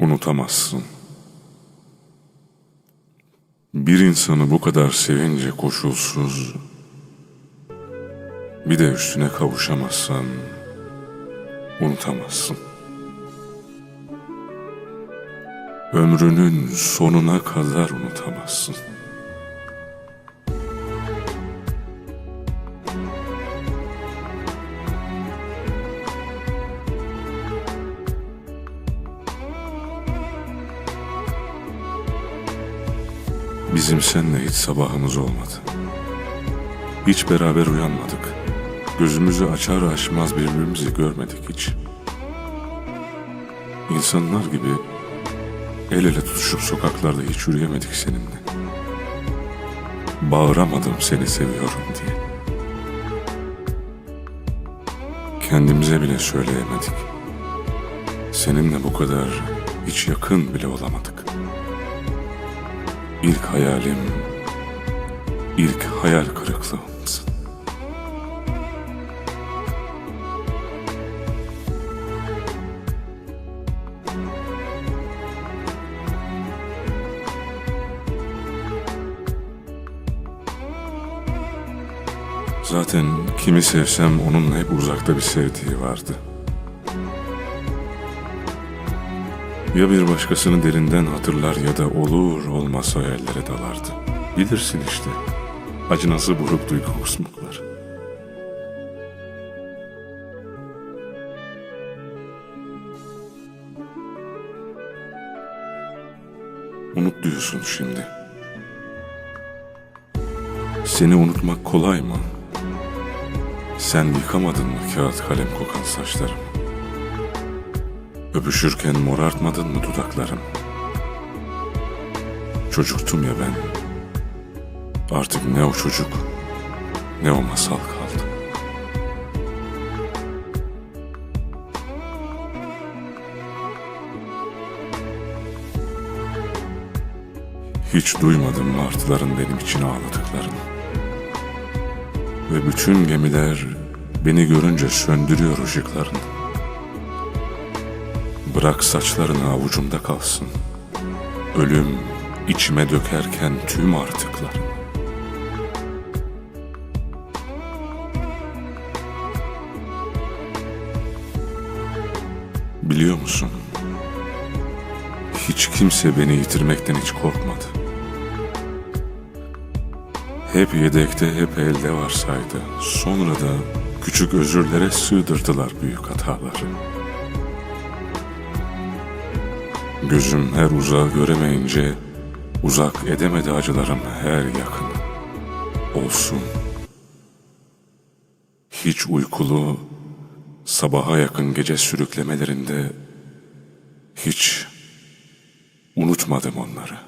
Unutamazsın. Bir insanı bu kadar sevince koşulsuz, bir de üstüne kavuşamazsan unutamazsın. Ömrünün sonuna kadar unutamazsın. Bizim seninle hiç sabahımız olmadı. Hiç beraber uyanmadık. Gözümüzü açar açmaz birbirimizi görmedik hiç. İnsanlar gibi el ele tutuşup sokaklarda hiç yürüyemedik seninle. Bağıramadım seni seviyorum diye. Kendimize bile söyleyemedik. Seninle bu kadar hiç yakın bile olamadık. İlk hayalim, ilk hayal kırıklığımsın. Zaten kimi sevsem onun hep uzakta bir sevdiği vardı. Ya bir başkasını derinden hatırlar ya da olur olmaz hayallere dalardı. Bilirsin işte. Acı nasıl buruk duygu kusmuklar. Unut diyorsun şimdi. Seni unutmak kolay mı? Sen yıkamadın mı kağıt kalem kokan saçlarımı? Öpüşürken morartmadın mı dudaklarım? Çocuktum ya ben. Artık ne o çocuk ne o masal kaldı. Hiç duymadım martıların benim için ağladıklarını. Ve bütün gemiler beni görünce söndürüyor ışıklarını. Bırak saçlarını avucumda kalsın. Ölüm içime dökerken tüm artıklar. Biliyor musun? Hiç kimse beni yitirmekten hiç korkmadı. Hep yedekte, hep elde varsaydı. Sonra da küçük özürlere sığdırdılar büyük hataları. Gözüm her uzağı göremeyince uzak edemedi acılarım her yakın. Olsun. Hiç uykulu, sabaha yakın gece sürüklemelerinde hiç unutmadım onları.''